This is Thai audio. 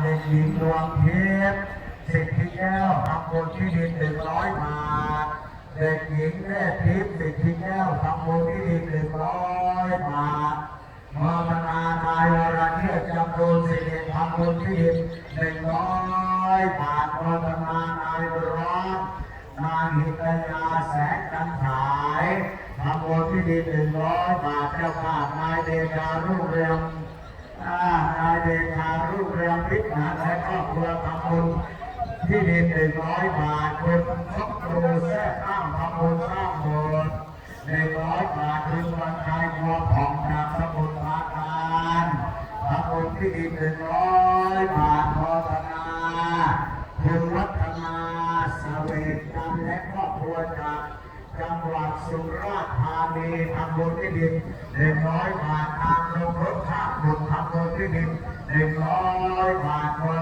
เด็กหญิงดวงทิพย์สิทธิแก้วทำบุญที่ดินหนึ่งร้อยบาท เด็กหญิงแม่ทิพย์สิทธิแก้วทำบุญที่ดินหนึ่งร้อยบาทมรณานายวรเทพจำรูนสิริทำบุญที่ดินหนึ่งร้อยบาทมรณานายบุรอนนางหิตยาแสงกันฉายทำบุญที่ดินหนึ่งร้อยบาทเจ้าภาพนายเดชารุ่งเรือง อ่านายเดชารู พิษนะและครอบครัวทำบุญที่ดินหนึ่งร้อยบาทคุณครอบครัวแท้ข้ามทำบุญสร้างโบสถ์หนึ่งร้อยบาทคุณวันชัยบัวผ่องจากสมุทรปราการทำบุญที่ดินหนึ่งร้อยบาทโมทนาคุณวัฒนาสเวตจันทร์และครอบครัวจากจังหวัดสุราษฎร์ธานีทำบุญที่ดินหนึ่งร้อยบาททางลงรถ প্রতিদিন